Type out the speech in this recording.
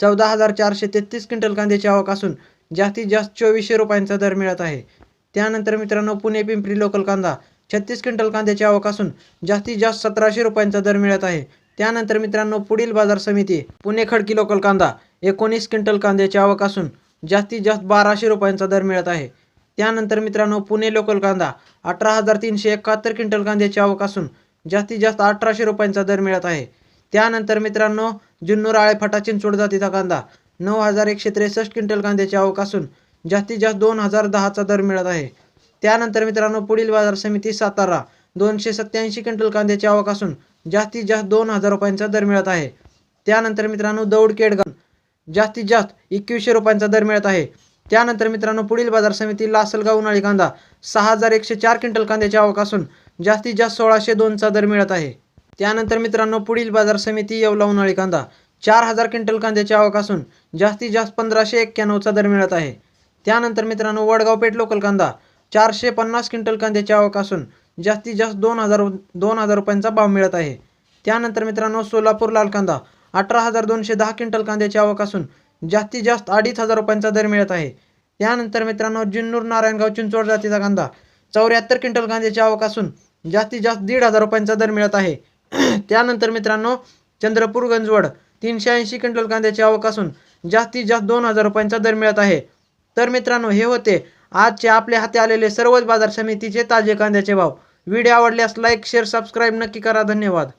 चौदा हजार चारशे तेहतीस क्विंटल कांद्याची आवक असून जास्तीत जास्त चोवीसशे रुपयांचा दर मिळत आहे. त्यानंतर मित्रांनो पुणे पिंपरी लोकल कांदा छत्तीस क्विंटल कांद्याची आवक असून जास्तीत जास्त सतराशे रुपयांचा दर मिळत आहे. त्यानंतर मित्रांनो पुढील बाजार समिती पुणे खडकी लोकल कांदा एकोणीस क्विंटल कांद्याची आवक असून जास्तीत जास्त बाराशे रुपयांचा दर मिळत आहे. त्यानंतर मित्रांनो पुणे लोकल कांदा अठरा हजार तीनशे एकाहत्तर क्विंटल कांद्याची आवक असून जास्तीत जास्त अठराशे रुपयांचा दर मिळत आहे. त्यानंतर मित्रांनो जिन्नूर आळे फटा चिंचवड जातीचा कांदा. नऊ हजार एकशे त्रेसष्ट क्विंटल कांद्याची आवक असून जास्तीत जास्त दोन हजार दहाचा दर मिळत आहे. त्यानंतर मित्रांनो पुढील बाजार समिती सातारा. दोनशे सत्याऐंशी क्विंटल कांद्याची आवक असून जास्तीत जास्त दोन हजार रुपयांचा दर मिळत आहे. त्यानंतर मित्रांनो दौड केडगाव. जास्तीत जास्त एकवीसशे रुपयांचा दर मिळत आहे. त्यानंतर मित्रांनो पुढील बाजार समिती लासलगाव उन्हाळी कांदा. सहा हजार एकशे चार क्विंटल कांद्याची आवक असून जास्तीत जास्त सोळाशे दोनचा दर मिळत आहे. त्यानंतर मित्रांनो पुढील बाजार समिती येवला उन्हाळी कांदा. चार हजार क्विंटल कांद्याची आवक असून जास्तीत जास्त पंधराशे एक्क्याण्णवचा दर मिळत आहे. त्यानंतर मित्रांनो वडगाव पेठ लोकल कांदा. चारशे पन्नास क्विंटल कांद्याची आवक असून जास्तीत जास्त दोन हजार दोन हजार रुपयांचा भाव मिळत आहे. त्यानंतर मित्रांनो सोलापूर लाल कांदा. अठरा हजार दोनशे दहा क्विंटल कांद्याची आवक असून जास्तीत जास्त अडीच हजार रुपयांचा दर मिळत आहे. त्यानंतर मित्रांनो जिन्नूर नारायणगाव चिंचवड जातीचा कांदा. चौऱ्याहत्तर क्विंटल कांद्याची आवक असून जास्तीत जास्त दीड हजार रुपयांचा दर मिळत आहे. त्यानंतर मित्रांनो चंद्रपूर गंजवड तीनशे ऐंशी क्विंटल कांद्याची आवक असून जास्तीत जास्त दोन हजार रुपयांचा दर मिळत आहे. तर मित्रांनो हे होते आजचे आपल्या हाती आलेले सर्वच बाजार समितीचे ताजे कांद्याचे भाव. व्हिडिओ आवडल्यास लाईक शेअर सबस्क्राईब नक्की करा. धन्यवाद.